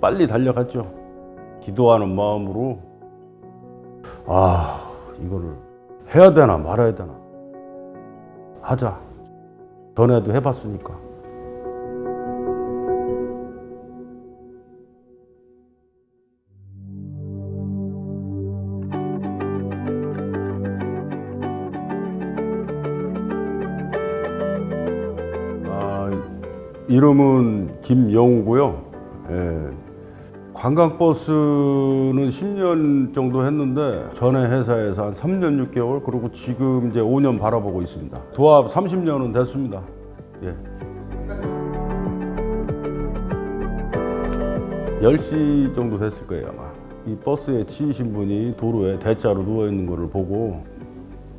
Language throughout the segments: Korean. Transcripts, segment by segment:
빨리 달려갔죠. 기도하는 마음으로 아 이거를 해야 되나 말아야 되나 하자. 전에도 해봤으니까. 아, 이름은 김영우고요. 예. 관광버스는 10년 정도 했는데 전에 회사에서 한 3년 6개월 그리고 지금 이제 5년 바라보고 있습니다. 도합 30년은 됐습니다. 예. 10시 정도 됐을 거예요, 아마. 이 버스에 치이신 분이 도로에 대자로 누워 있는 거를 보고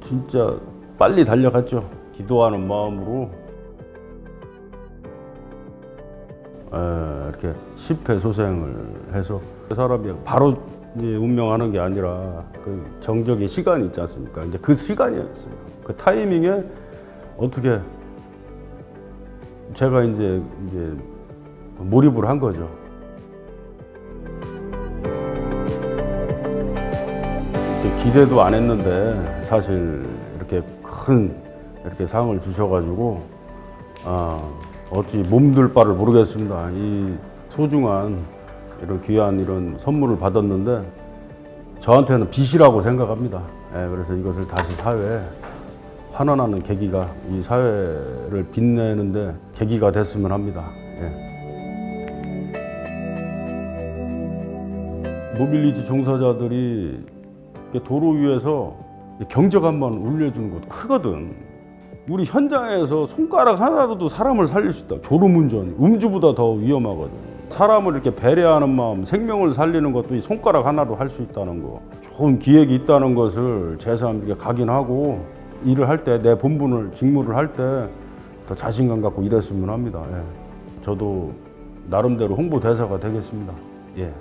진짜 빨리 달려갔죠. 기도하는 마음으로 이렇게 십회소생을 해서 그 사람이 바로 이제 운명하는 게 아니라 그 정적의 시간이 있지 않습니까? 이제 그 시간이었어요. 그 타이밍에 어떻게 제가 이제 이제 몰입을 한 거죠. 기대도 안 했는데 사실 이렇게 큰 이렇게 상을 주셔가지고 아, 어찌 몸둘 바를 모르겠습니다. 이 소중한 이런 귀한 이런 선물을 받았는데 저한테는 빚이라고 생각합니다. 예, 그래서 이것을 다시 사회에 환원하는 계기가 이 사회를 빛내는데 계기가 됐으면 합니다. 예. 모빌리티 종사자들이 도로 위에서 경적 한번 울려주는 것도 크거든. 우리 현장에서 손가락 하나로도 사람을 살릴 수 있다. 졸음운전, 음주보다 더 위험하거든. 사람을 이렇게 배려하는 마음, 생명을 살리는 것도 이 손가락 하나로 할 수 있다는 거. 좋은 기획이 있다는 것을 제3에게 각인하고 일을 할 때, 내 본분을, 직무를 할 때 더 자신감 갖고 일했으면 합니다. 예. 저도 나름대로 홍보 대사가 되겠습니다. 예.